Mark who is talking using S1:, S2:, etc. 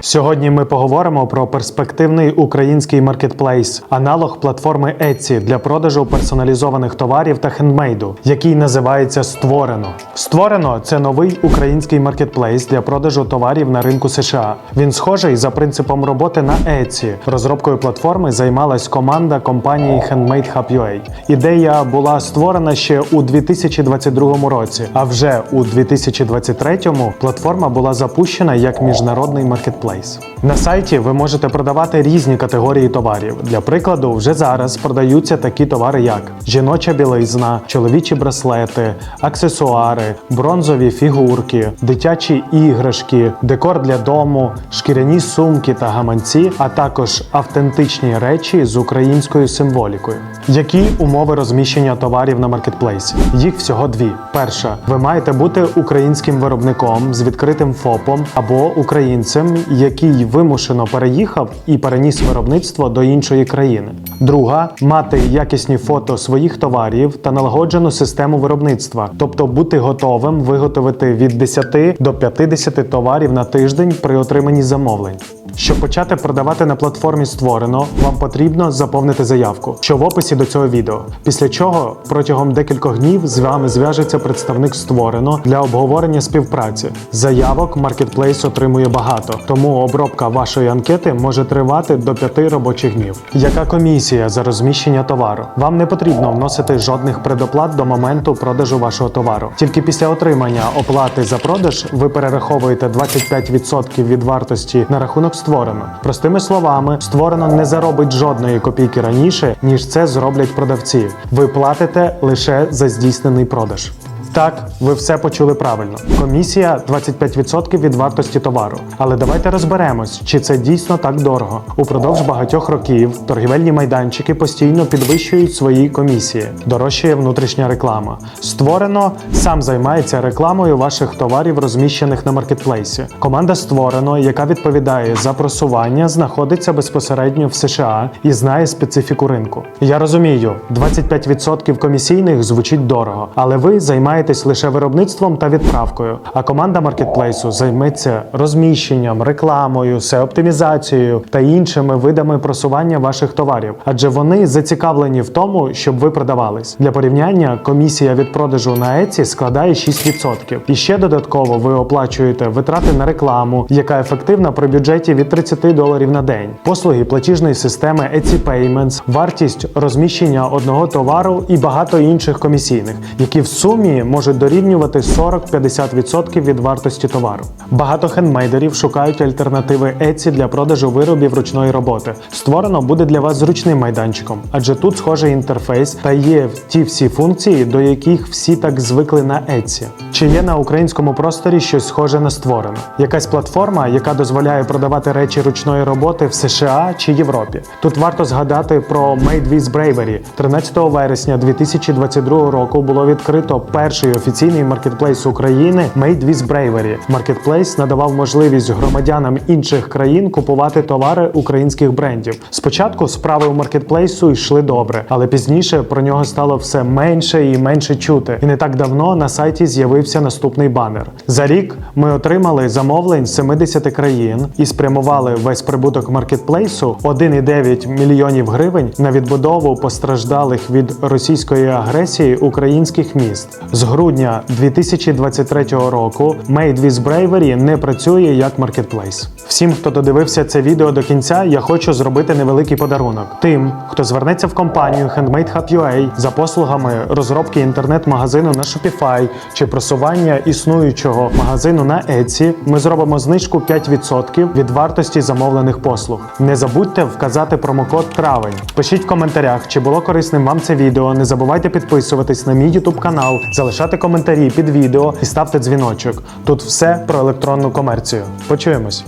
S1: Сьогодні ми поговоримо про перспективний український маркетплейс, аналог платформи Etsy для продажу персоналізованих товарів та хендмейду, який називається Створено. Створено це новий український маркетплейс для продажу товарів на ринку США. Він схожий за принципом роботи на Etsy. Розробкою платформи займалась команда компанії Handmade Hub UA. Ідея була створена ще у 2022 році, а вже у 2023 платформа була запущена як міжнародний маркетплейс. На сайті ви можете продавати різні категорії товарів. Для прикладу, вже зараз продаються такі товари, як жіноча білизна, чоловічі браслети, аксесуари, бронзові фігурки, дитячі іграшки, декор для дому, шкіряні сумки та гаманці, а також автентичні речі з українською символікою. Які умови розміщення товарів на маркетплейсі? Їх всього дві. Перша, ви маєте бути українським виробником з відкритим ФОПом або українцем, який вимушено переїхав і переніс виробництво до іншої країни. Друга мати якісні фото своїх товарів та налагоджену систему виробництва, тобто бути готовим виготовити від 10 до 50 товарів на тиждень при отриманні замовлень. Щоб почати продавати на платформі створено, вам потрібно заповнити заявку, що в описі до цього відео. Після чого протягом декількох днів з вами зв'яжеться представник створено для обговорення співпраці. Заявок маркетплейс отримує багато, тому обробка вашої анкети може тривати до 5 робочих днів. Яка комісія за розміщення товару? Вам не потрібно вносити жодних предоплат до моменту продажу вашого товару. Тільки після отримання оплати за продаж ви перераховуєте 25% від вартості на рахунок створено. Простими словами, створено не заробить жодної копійки раніше, ніж це зроблять продавці. Ви платите лише за здійснений продаж. Так, ви все почули правильно. Комісія 25% від вартості товару. Але давайте розберемось, чи це дійсно так дорого. Упродовж багатьох років торгівельні майданчики постійно підвищують свої комісії. Дорожчає внутрішня реклама. Створено сам займається рекламою ваших товарів, розміщених на маркетплейсі. Команда створено, яка відповідає за просування, знаходиться безпосередньо в США і знає специфіку ринку. Я розумію, 25% комісійних звучить дорого, але ви займаєтесь лише виробництвом та відправкою. А команда маркетплейсу займеться розміщенням, рекламою, SEO-оптимізацією та іншими видами просування ваших товарів, адже вони зацікавлені в тому, щоб ви продавались. Для порівняння комісія від продажу на Etsy складає 6%. І ще додатково ви оплачуєте витрати на рекламу, яка ефективна при бюджеті від 30 доларів на день, послуги платіжної системи Etsy Payments, вартість розміщення одного товару і багато інших комісійних, які в сумі можуть дорівнювати 40-50% від вартості товару. Багато хендмейдерів шукають альтернативи Etsy для продажу виробів ручної роботи. Створено буде для вас зручним майданчиком, адже тут схожий інтерфейс та є ті всі функції, до яких всі так звикли на Etsy. Чи є на українському просторі щось схоже на створено? Якась платформа, яка дозволяє продавати речі ручної роботи в США чи Європі. Тут варто згадати про Made with Bravery. 13 вересня 2022 року було відкрито перший офіційний маркетплейс України Made with Bravery. Маркетплейс надавав можливість громадянам інших країн купувати товари українських брендів. Спочатку справи у маркетплейсу йшли добре, але пізніше про нього стало все менше і менше чути. І не так давно на сайті з'явився наступний банер. За рік ми отримали замовлень з 70 країн і спрямували весь прибуток маркетплейсу 1,9 мільйонів гривень на відбудову постраждалих від російської агресії українських міст. Грудня 2023 року Made with Bravery не працює як маркетплейс. Всім, хто додивився це відео до кінця, я хочу зробити невеликий подарунок. Тим, хто звернеться в компанію Handmade Hub UA за послугами розробки інтернет-магазину на Shopify чи просування існуючого магазину на Etsy, ми зробимо знижку 5% від вартості замовлених послуг. Не забудьте вказати промокод травень. Пишіть в коментарях, чи було корисним вам це відео. Не забувайте підписуватись на мій YouTube канал, залишати коментарі під відео і ставте дзвіночок. Тут все про електронну комерцію. Почуємось.